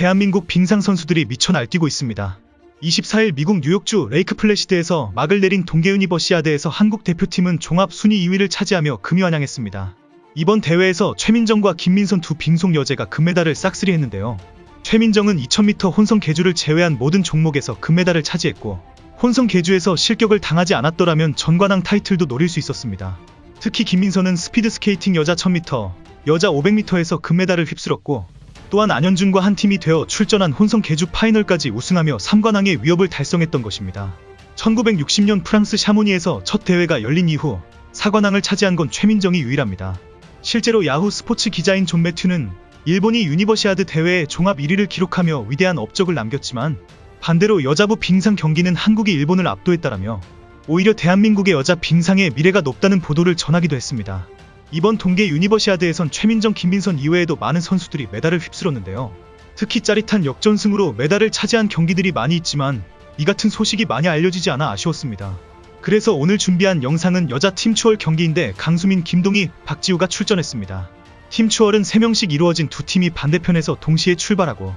대한민국 빙상 선수들이 미쳐 날뛰고 있습니다. 24일 미국 뉴욕주 레이크 플래시드에서 막을 내린 동계 유니버시아드에서 한국 대표팀은 종합 순위 2위를 차지하며 금이환영했습니다. 이번 대회에서 최민정과 김민선 두 빙속 여제가 금메달을 싹쓸이했는데요. 최민정은 2000m 혼성 계주를 제외한 모든 종목에서 금메달을 차지했고 혼성 계주에서 실격을 당하지 않았더라면 전관왕 타이틀도 노릴 수 있었습니다. 특히 김민선은 스피드 스케이팅 여자 1000m, 여자 500m에서 금메달을 휩쓸었고 또한 안현준과 한 팀이 되어 출전한 혼성 계주 파이널까지 우승하며 3관왕의 위협을 달성했던 것입니다. 1960년 프랑스 샤모니에서 첫 대회가 열린 이후 4관왕을 차지한 건 최민정이 유일합니다. 실제로 야후 스포츠 기자인 존 매튜는 일본이 유니버시아드 대회에 종합 1위를 기록하며 위대한 업적을 남겼지만 반대로 여자부 빙상 경기는 한국이 일본을 압도했다라며 오히려 대한민국의 여자 빙상의 미래가 높다는 보도를 전하기도 했습니다. 이번 동계 유니버시아드에선 최민정, 김민선 이외에도 많은 선수들이 메달을 휩쓸었는데요. 특히 짜릿한 역전승으로 메달을 차지한 경기들이 많이 있지만 이 같은 소식이 많이 알려지지 않아 아쉬웠습니다. 그래서 오늘 준비한 영상은 여자 팀 추월 경기인데 강수민, 김동희, 박지우가 출전했습니다. 팀 추월은 3명씩 이루어진 두 팀이 반대편에서 동시에 출발하고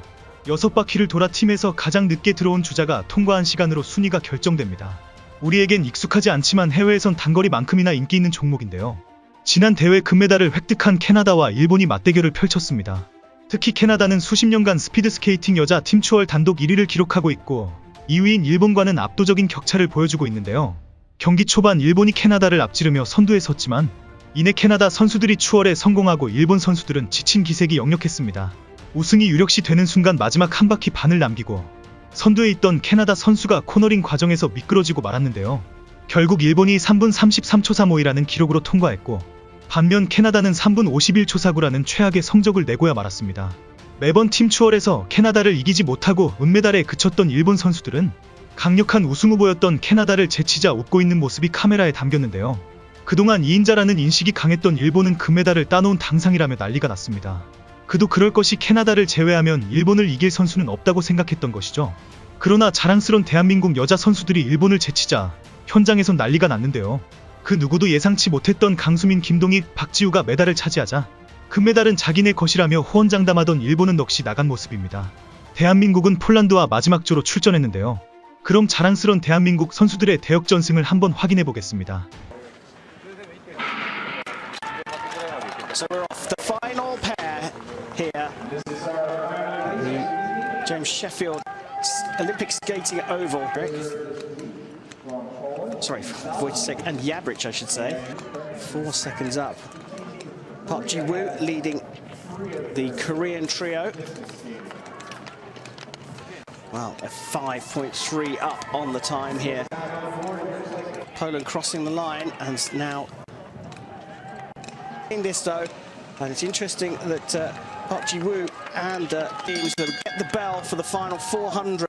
6바퀴를 돌아 팀에서 가장 늦게 들어온 주자가 통과한 시간으로 순위가 결정됩니다. 우리에겐 익숙하지 않지만 해외에선 단거리만큼이나 인기 있는 종목인데요. 지난 대회 금메달을 획득한 캐나다와 일본이 맞대결을 펼쳤습니다. 특히 캐나다는 수십 년간 스피드 스케이팅 여자 팀 추월 단독 1위를 기록하고 있고 2위인 일본과는 압도적인 격차를 보여주고 있는데요. 경기 초반 일본이 캐나다를 앞지르며 선두에 섰지만 이내 캐나다 선수들이 추월에 성공하고 일본 선수들은 지친 기색이 역력했습니다. 우승이 유력시 되는 순간 마지막 한 바퀴 반을 남기고 선두에 있던 캐나다 선수가 코너링 과정에서 미끄러지고 말았는데요. 결국 일본이 3분 33초 35이라는 기록으로 통과했고 반면 캐나다는 3분 51초 49라는 최악의 성적을 내고야 말았습니다. 매번 팀 추월에서 캐나다를 이기지 못하고 은메달에 그쳤던 일본 선수들은 강력한 우승 후보였던 캐나다를 제치자 웃고 있는 모습이 카메라에 담겼는데요. 그동안 2인자라는 인식이 강했던 일본은 금메달을 따놓은 당상이라며 난리가 났습니다. 그도 그럴 것이 캐나다를 제외하면 일본을 이길 선수는 없다고 생각했던 것이죠. 그러나 자랑스런 대한민국 여자 선수들이 일본을 제치자 현장에선 난리가 났는데요. 그 누구도 예상치 못했던 강수민, 김동희, 박지우가 메달을 차지하자 금메달은 자기네 것이라며 호언장담하던 일본은 넋이 나간 모습입니다. 대한민국은 폴란드와 마지막 조로 출전했는데요. 그럼 자랑스런 대한민국 선수들의 대역전승을 한번 확인해 보겠습니다. Sorry, Wojciech and Yabrich, I should say. Four seconds up. Park Ji Woo leading the Korean trio. Well, a 5.3 up on the time here. Poland crossing the line and now in this though, and it's interesting that uh, Park Ji Woo and uh, teams get the bell for the final 400.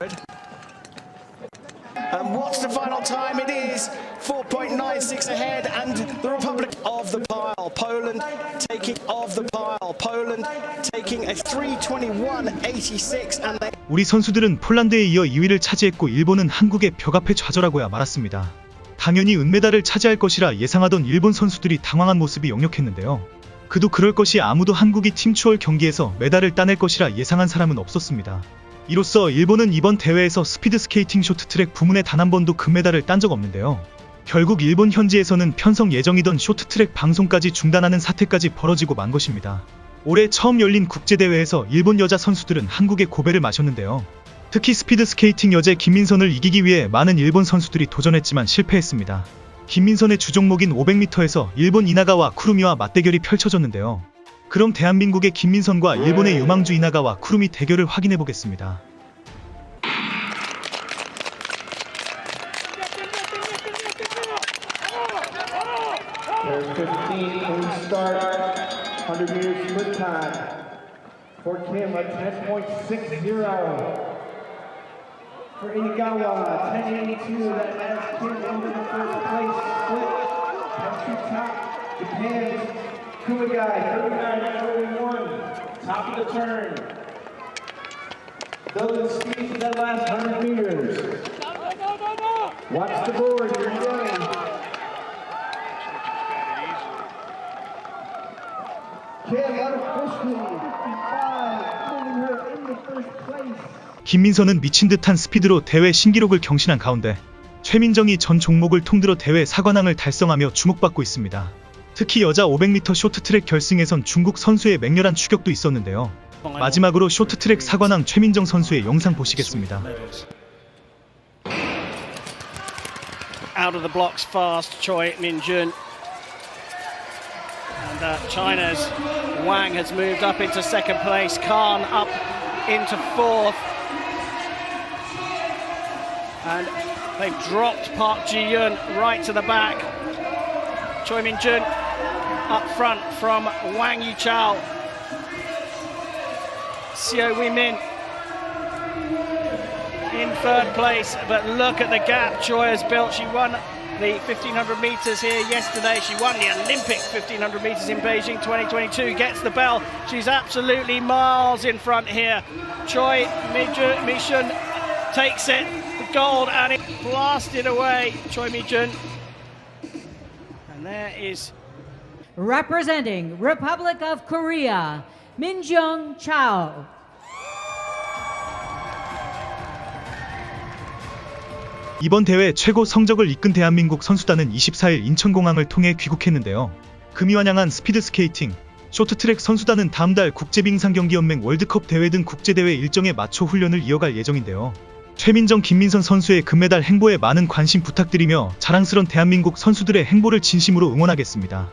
And what's the final time? It is 4.96 ahead, and the Republic of the Pile. Poland taking of the pile. Poland taking a 321.86, and they 우리 선수들은 폴란드에 이어 2위를 차지했고 일본은 한국의 벽 앞에 좌절하고야 말았습니다. 당연히 은메달을 차지할 것이라 예상하던 일본 선수들이 당황한 모습이 역력했는데요. 그도 그럴 것이 아무도 한국이 팀 추월 경기에서 메달을 따낼 것이라 예상한 사람은 없었습니다. 이로써 일본은 이번 대회에서 스피드 스케이팅 쇼트트랙 부문에 단 한 번도 금메달을 딴 적 없는데요. 결국 일본 현지에서는 편성 예정이던 쇼트트랙 방송까지 중단하는 사태까지 벌어지고 만 것입니다. 올해 처음 열린 국제대회에서 일본 여자 선수들은 한국의 고배를 마셨는데요. 특히 스피드 스케이팅 여제 김민선을 이기기 위해 많은 일본 선수들이 도전했지만 실패했습니다. 김민선의 주종목인 500m에서 일본 이나가와 쿠루미와 맞대결이 펼쳐졌는데요. 그럼 대한민국의 김민선과 일본의 요망주 이나가와 쿠루미 대결을 확인해 보겠습니다. There's 15 clean start, 100 meters split time. For Kim, a 10.60. For Inagawa, 10.82. That has Kim into the first place split. Country top, Japan's Kumagai, 39.41. Top of the turn. Building speed for that last 100 meters. Watch the board, you're going. Kim unofficially 55, putting her in the first place. 김민선은 미친 듯한 스피드로 대회 신기록을 경신한 가운데 최민정이 전 종목을 통틀어 대회 사관왕을 달성하며 주목받고 있습니다. 특히 여자 500m 쇼트트랙 결승에선 중국 선수의 맹렬한 추격도 있었는데요. 마지막으로 쇼트트랙 사관왕 최민정 선수의 영상 보시겠습니다. Out of the blocks fast, Choi Min-jun. And uh, China's Wang has moved up into second place. Khan up into fourth. And they've dropped Park Ji-yun right to the back. Choi Min-jun up front from Wang Yichao. Xiao Wei-min in third place, but look at the gap Choi has built. She won the 1500 meters here yesterday. She won the Olympic 1500 meters in Beijing 2022. Gets the bell. She's absolutely miles in front here. Choi Mijun, takes it, the gold, and it blasted away. Choi Mijun. And there is Representing Republic of Korea, Minjung Chao. 이번 대회 최고 성적을 이끈 대한민국 선수단은 24일 인천공항을 통해 귀국했는데요. 금이 환영한 스피드스케이팅, 쇼트트랙 선수단은 다음 달 국제빙상경기연맹 월드컵 대회 등 국제대회 일정에 맞춰 훈련을 이어갈 예정인데요. 최민정, 김민선 선수의 금메달 행보에 많은 관심 부탁드리며 자랑스런 대한민국 선수들의 행보를 진심으로 응원하겠습니다.